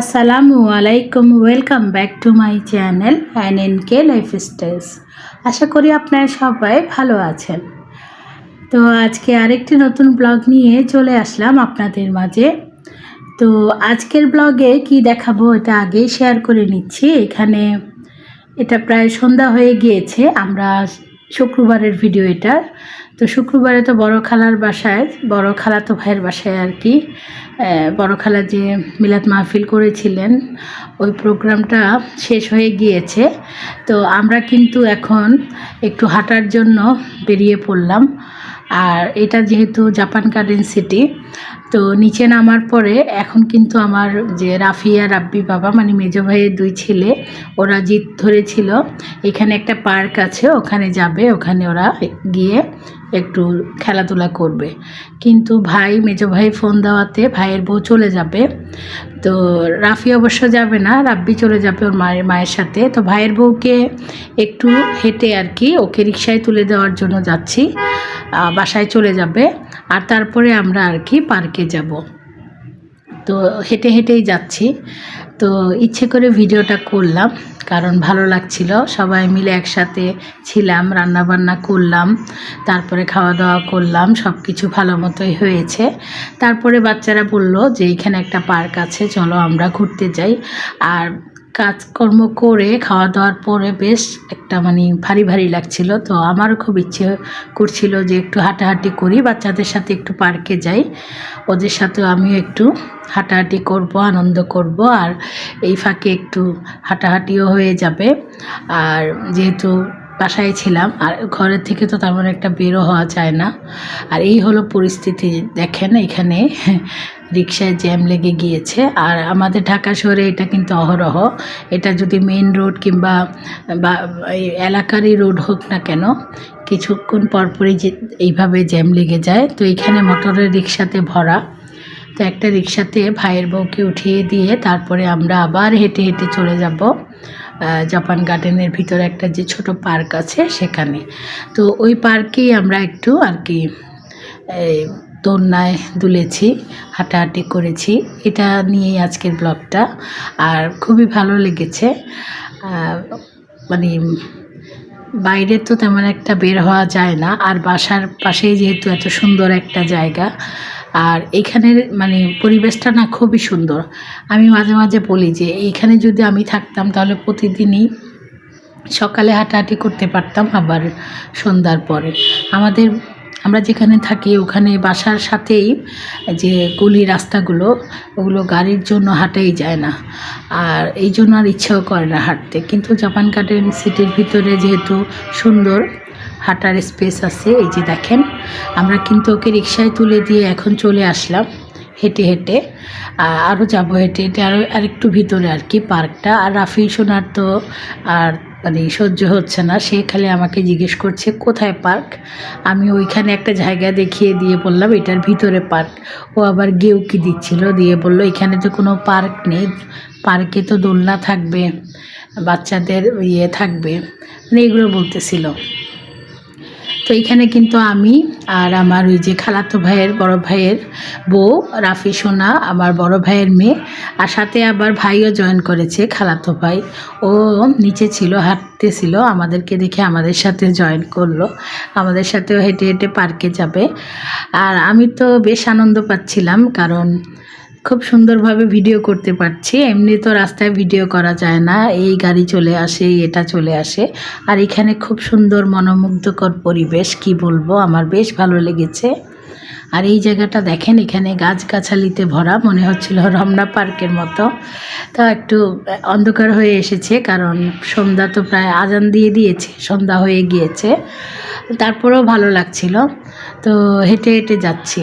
আসসালামু আলাইকুম welcome back to my channel Ann N K life styles আশা করি আপনারা সবাই ভালো আছেন। তো আজকে আরেকটি নতুন ব্লগ নিয়ে চলে আসলাম আপনাদের মাঝে। তো আজকের ব্লগে কি দেখাবো এটা আগেই শেয়ার করে নিচ্ছি। এখানে এটা প্রায় সন্ধ্যা হয়ে গিয়েছে। আমরা শুক্রবারের ভিডিও এটা। তো শুক্রবারে তো বড় খালার বাসায়, বড় খালা তো ভাইয়ের বাসায় আর কি। বড় খালা যে মিলাদ মাহফিল করেছিলেন, ওই প্রোগ্রামটা শেষ হয়ে গিয়েছে। তো আমরা কিন্তু এখন একটু হাঁটার জন্য বেরিয়ে পড়লাম। আর এটা যেহেতু জাপান গার্ডেন সিটি তো নিচে নামার পরে এখন কিন্তু আমার যে রাফিয়া রাব্বি বাবা মানে মেজ ভাইয়ের দুই ছেলে, ওরা জিত ধরেছিল। এখানে একটা পার্ক আছে, ওখানে যাবে, ওখানে ওরা গিয়ে একটু খেলাধুলা করবে। কিন্তু ভাই, মেজো ভাই ফোন দেওয়াতে ভাইয়ের বউ চলে যাবে। তো রাফি অবশ্য যাবে না, রাব্বি চলে যাবে ওর মায়ের মায়ের সাথে। তো ভাইয়ের বউকে একটু হেঁটে আর কি ওকে রিক্সায় তুলে দেওয়ার জন্য যাচ্ছি। বাসায় চলে যাবে। আর তারপরে আমরা আর কি পার্কে যাব। তো হেঁটে হেঁটেই যাচ্ছি। তো ইচ্ছে করে ভিডিওটা করলাম, কারণ ভালো লাগছিল। সবাই মিলে একসাথে ছিলাম রান্না বান্না করলাম, তারপরে খাওয়া দাওয়া করলাম সব কিছু ভালো মতোই হয়েছে। তারপরে বাচ্চারা বলল যে, এখানে একটা পার্ক আছে, চলো আমরা ঘুরতে যাই। আর কাজকর্ম করে খাওয়া দাওয়ার পরে বেশ একটা মানে ভারী ভারী লাগছিল। তো আমারও খুব ইচ্ছে করছিল যে একটু হাঁটাহাঁটি করি, বাচ্চাদের সাথে একটু পার্কে যাই। ওদের সাথেও আমিও একটু হাঁটাহাঁটি করব, আনন্দ করব। আর এই ফাঁকে একটু হাঁটাহাঁটিও হয়ে যাবে। আর যেহেতু বাসায় ছিলাম, আর ঘরের থেকে তো তেমন একটা বেরো হওয়া যায় না। আর এই হলো পরিস্থিতি, দেখেন এখানে রিক্সায় জ্যাম লেগে গিয়েছে। আর আমাদের ঢাকা শহরে এটা কিন্তু অহরহ। এটা যদি মেন রোড কিংবা, বা এলাকারই রোড হোক না কেন, কিছুক্ষণ পরপরই যে, এইভাবে জ্যাম লেগে যায়। তো এখানে মোটরের রিক্সাতে ভরা। তো একটা রিক্সাতে ভাইয়ের বউকে উঠিয়ে দিয়ে তারপরে আমরা আবার হেঁটে হেঁটে চলে যাব জাপান গার্ডেনের ভিতরে একটা যে ছোট পার্ক আছে সেখানে। তো ওই পার্কেই আমরা একটু আর কি দোলনায় দুলেছি, হাঁটাহাঁটি করেছি। এটা নিয়েই আজকের ব্লগটা। আর খুবই ভালো লেগেছে। মানে বাইরে তো তেমন একটা বের হওয়া যায় না। আর বাসার পাশেই যেহেতু এত সুন্দর একটা জায়গা, আর এখানের মানে পরিবেশটা না খুবই সুন্দর। আমি মাঝে মাঝে বলি যে, এইখানে যদি আমি থাকতাম তাহলে প্রতিদিনই সকালে হাঁটাহাঁটি করতে পারতাম আবার সন্ধ্যার পরে। আমাদের আমরা যেখানে থাকি, ওখানে বাসার সাথেই যে গলি রাস্তাগুলো, ওগুলো গাড়ির জন্য হাঁটাই যায় না। আর এই জন্য আর ইচ্ছেও করে না হাঁটতে। কিন্তু জাপান গার্ডেন সিটির ভিতরে যেহেতু সুন্দর হাঁটার স্পেস আছে, এই যে দেখেন, আমরা কিন্তু ওকে রিক্সায় তুলে দিয়ে এখন চলে আসলাম হেঁটে হেঁটে। আরও যাব হেঁটে হেঁটে, আরও আরেকটু ভিতরে আর কি, পার্কটা। আর রাফি, সোনার তো, আর মানে সহ্য হচ্ছে না। সে খালি আমাকে জিজ্ঞেস করছে, কোথায় পার্ক? আমি ওইখানে একটা জায়গা দেখিয়ে দিয়ে বললাম, এটার ভিতরে পার্ক। ও আবার গেউ কি দিচ্ছিল দিয়ে বলল, এখানে তো কোনো পার্ক নেই। পার্কে তো দোলনা থাকবে, বাচ্চাদের ইয়ে থাকবে। মানে এগুলো বলতেছিল। তো এখানে কিন্তু আমি আর আমার ওই যে খালাতো ভাইয়ের, বড় ভাইয়ের বউ, রাফি সোনা, আমার বড় ভাইয়ের মেয়ে আর সাথে আবার ভাইও জয়েন করেছে খালাতো ভাই। ও নিচে ছিল হাঁটতেছিল আমাদেরকে দেখে আমাদের সাথে জয়েন করল। আমাদের সাথেও হেঁটে হেঁটে পার্কে যাবে। আর আমি তো বেশ আনন্দ পাচ্ছিলাম কারণ খুব সুন্দরভাবে ভিডিও করতে পারছি। এমনি তো রাস্তায় ভিডিও করা যায় না। এই গাড়ি চলে আসে, এটা চলে আসে। আর এখানে খুব সুন্দর মনোমুগ্ধকর পরিবেশ, কি বলব? আমার বেশ ভালো লেগেছে। আর এই জায়গাটা দেখেন, এখানে গাছগাছালিতে ভরা, মনে হচ্ছিল রমনা পার্কের মতো। তা একটু অন্ধকার হয়ে এসেছে, কারণ সন্ধ্যা তো প্রায় আজান দিয়ে দিয়েছে, সন্ধ্যা হয়ে গিয়েছে। তারপরেও ভালো লাগছিল। তো হেঁটে হেঁটে যাচ্ছি।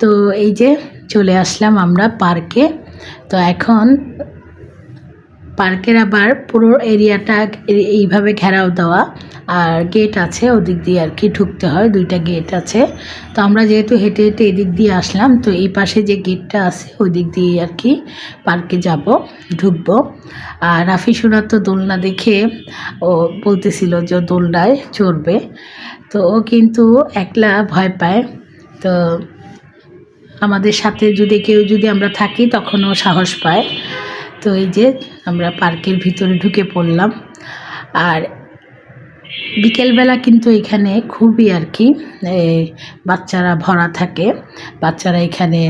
তো এই যে চলে আসলাম আমরা পার্কে। তো এখন পার্কের আবার পুরো এরিয়াটা এইভাবে ঘেরাও দেওয়া। আর গেট আছে ওদিক দিয়ে আর কি ঢুকতে হয়, দুইটা গেট আছে। তো আমরা যেহেতু হেঁটে হেঁটে এদিক দিয়ে আসলাম, তো এই পাশে যে গেটটা আছে ওই দিক দিয়ে আর কি পার্কে যাব, ঢুকবো। আর রাফি সোনার তো দোলনা দেখে ও বলতেছিল যে দোলনায় চড়বে। তো ও কিন্তু একলা ভয় পায়। তো আমাদের সাথে যদি কেউ যদি আমরা থাকি, তখনও সাহস পায়। তো এই যে আমরা পার্কের ভিতরে ঢুকে পড়লাম। আর বিকেলবেলা কিন্তু এখানে খুবই আর কি বাচ্চারা ভরা থাকে। বাচ্চারা এখানে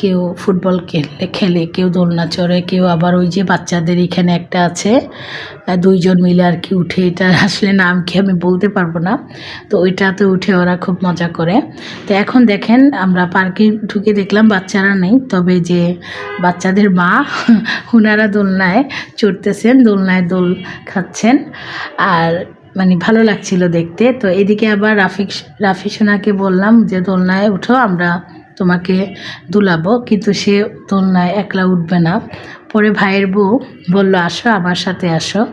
কেউ ফুটবল খেলে খেলে, কেউ দোলনা চড়ে, কেউ আবার ওই যে বাচ্চাদের এখানে একটা আছে দুইজন মিলে আর কি উঠে এটা আসলে নাম কি আমি বলতে পারব না, তো ওইটাতে উঠে ওরা খুব মজা করে। তো এখন দেখেন আমরা পার্কে ঢুকে দেখলাম বাচ্চারা নেই, তবে যে বাচ্চাদের মা ওনারা দোলনায় চড়তেছেন, দোলনায় দোল খাচ্ছেন। আর মানে ভালো লাগছিল দেখতে। তো এদিকে আবার রাফিক, রাফি সোনাকে বললাম যে, দোলনায় উঠো, আমরা তোমাকে দুলাবো। কিন্তু সে দোলনায় একলা উঠবে না। পরে ভাইয়ের বউ বলল, আসো, আমার সাথে আসো।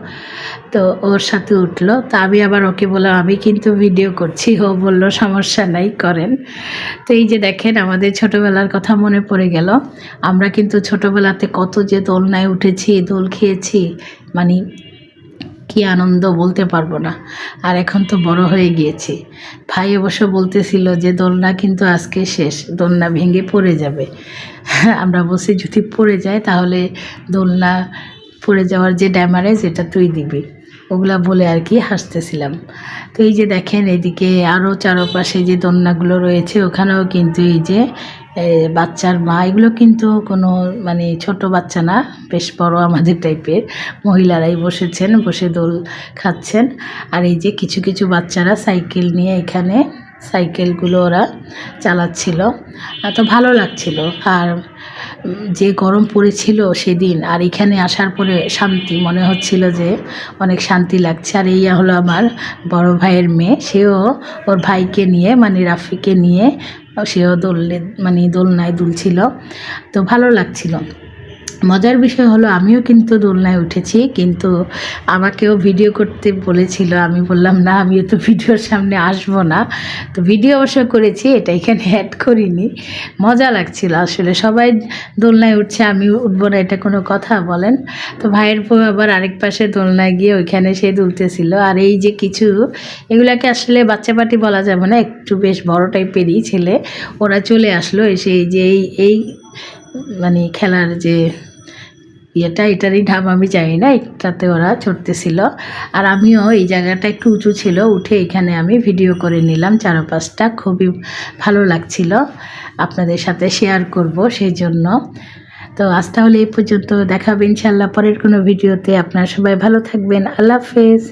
তো ওর সাথে উঠল। তা আমি আবার ওকে বললাম, আমি কিন্তু ভিডিও করছি। ও বলল, সমস্যা নাই, করেন। তো এই যে দেখেন, আমাদের ছোটোবেলার কথা মনে পড়ে গেল। আমরা কিন্তু ছোটোবেলাতে কত যে দোলনায় উঠেছি, দোল খেয়েছি মানে কি আনন্দ বলতে পারব না। আর এখন তো বড় হয়ে গিয়েছি। ভাই অবশ্য বলতেছিল যে, দোলনা কিন্তু আজকে শেষ, দোলনা ভেঙে পড়ে যাবে। আমরা বলছি, যদি পড়ে যায় তাহলে দোলনা পড়ে যাওয়ার যে ড্যামারেজ, এটা তুই দিবি। ওগুলা বলে আর কি হাসতেছিলাম। তো এই যে দেখেন এদিকে আরও চারপাশে যে দোলনাগুলো রয়েছে, ওখানেও কিন্তু এই যে বাচ্চার মা, এগুলো কিন্তু কোনো মানে ছোট বাচ্চা না, বেশ বড় আমাদের টাইপের। মহিলারাই বসেছেন, বসে দোল খাচ্ছেন। আর এই যে কিছু কিছু বাচ্চারা সাইকেল নিয়ে এখানে, সাইকেলগুলো ওরা চালাচ্ছিল। তো ভালো লাগছিল। আর যে গরম পড়েছিল সেদিন আর এখানে আসার পরে শান্তি, মনে হচ্ছিল যে অনেক শান্তি লাগছে। আর এই হলো আমার বড় ভাইয়ের মেয়ে, সেও ওর ভাইকে নিয়ে মানে রাফিকে নিয়ে, সেও দোললে মানে দোলনায় দুলছিল। তো ভালো লাগছিল। মজার বিষয় হলো, আমিও কিন্তু দোলনায় উঠেছি, কিন্তু আমাকেও ভিডিও করতে বলেছিল। আমি বললাম, না, আমিও তো ভিডিওর সামনে আসব না। তো ভিডিও অবশ্য করেছি, এটা এখানে অ্যাড করিনি। মজা লাগছিল আসলে। সবাই দোলনায় উঠছে, আমি উঠবো না, এটা কোনো কথা, বলেন। তো ভাইয়ের বউ আবার আরেক পাশে দোলনায় গিয়ে ওইখানে সে দুলতেছিল। আর এই যে কিছু, এগুলাকে আসলে বাচ্চা পাটি বলা যাবে না, একটু বেশ বড় টাইপেরই ছেলে। ওরা চলে আসলো, এসে এই যে এই এই মানে খেলার যে ইয়েটা, এটারই ঢাম আমি জানি না এটাতে ওরা চড়তেছিল আর আমিও এই জায়গাটা একটু উঁচু ছিল, উঠে এখানে আমি ভিডিও করে নিলাম, চারপাশটা খুবই ভালো লাগছিল। আপনাদের সাথে শেয়ার করব সেই জন্য তো আজ তাহলে এই পর্যন্ত, দেখাবে ইনশাল্লাহ পরের কোনো ভিডিওতে। আপনারা সবাই ভালো থাকবেন, আল্লাহ হাফেজ।